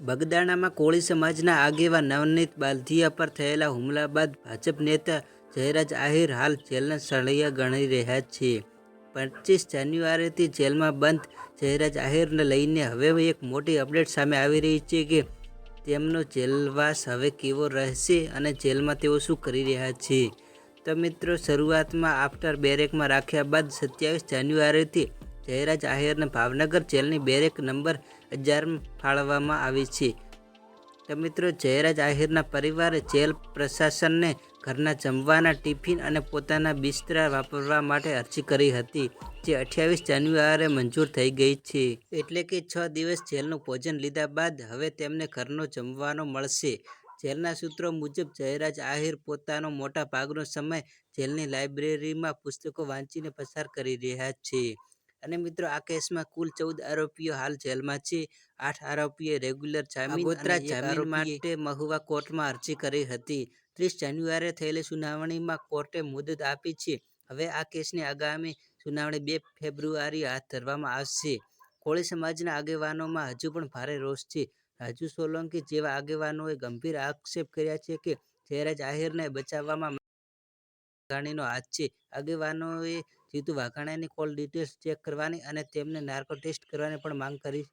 બગદાણામાં કોળી સમાજના આગેવા નવનીત બાલધિયા પર થયેલા હુમલા બાદ ભાજપ નેતા જયરાજ આહિર હાલ જેલના સળિયા ગણી રહ્યા છે. પચીસ જાન્યુઆરીથી જેલમાં બંધ. જયરાજ આહિરને લઈને હવે એક મોટી અપડેટ સામે આવી રહી છે કે તેમનો જેલવાસ હવે કેવો રહેશે અને જેલમાં તેઓ શું કરી રહ્યા છે. તો મિત્રો, શરૂઆતમાં આફ્ટર બેરેકમાં રાખ્યા બાદ સત્યાવીસ જાન્યુઆરીથી જયરાજ આહિરને ભાવનગર જેલની બેરેક નંબર હજારમાં ફાળવવામાં આવી છે. તો મિત્રો, જયરાજ આહિરના પરિવારે જેલ પ્રશાસનને ઘરના જમવાના ટિફિન અને પોતાના બિસ્તરા વાપરવા માટે અરજી કરી હતી, જે અઠ્યાવીસ જાન્યુઆરીએ મંજૂર થઈ ગઈ છે. એટલે કે છ દિવસ જેલનું ભોજન લીધા બાદ હવે તેમને ઘરનો જમવાનો મળશે. જેલના સૂત્રો મુજબ, જયરાજ આહિર પોતાનો મોટા ભાગનો સમય જેલની લાઇબ્રેરીમાં પુસ્તકો વાંચીને પસાર કરી રહ્યા છે. અને મિત્રો આ કેસમાં કુલ ચૌદ આરોપીઓ હાલ જેલમાં છે. આઠ આરોપીએ રેગ્યુલર જામીન માટે મહુવા કોર્ટમાં અરજી કરી હતી. ત્રીસ જાન્યુઆરીએ થયેલી સુનાવણીમાં કોર્ટે મુદત આપી છે. હવે આ કેસની આગામી સુનાવણી બે ફેબ્રુઆરી હાથ ધરવામાં આવશે. કોળી સમાજના આગેવાનોમાં હજુ પણ ભારે રોષ છે. રાજુ સોલંકી જેવા આગેવાનોએ ગંભીર આક્ષેપ કર્યા છે કે જયરાજ આહિરને બચાવવામાં વાઘાણીનો હાથ છે. આગેવાનોએ જીતુ વાઘાણીની કોલ ડિટેલ્સ ચેક કરવાની અને તેમને નાર્કો ટેસ્ટ કરવાની પણ માંગ કરી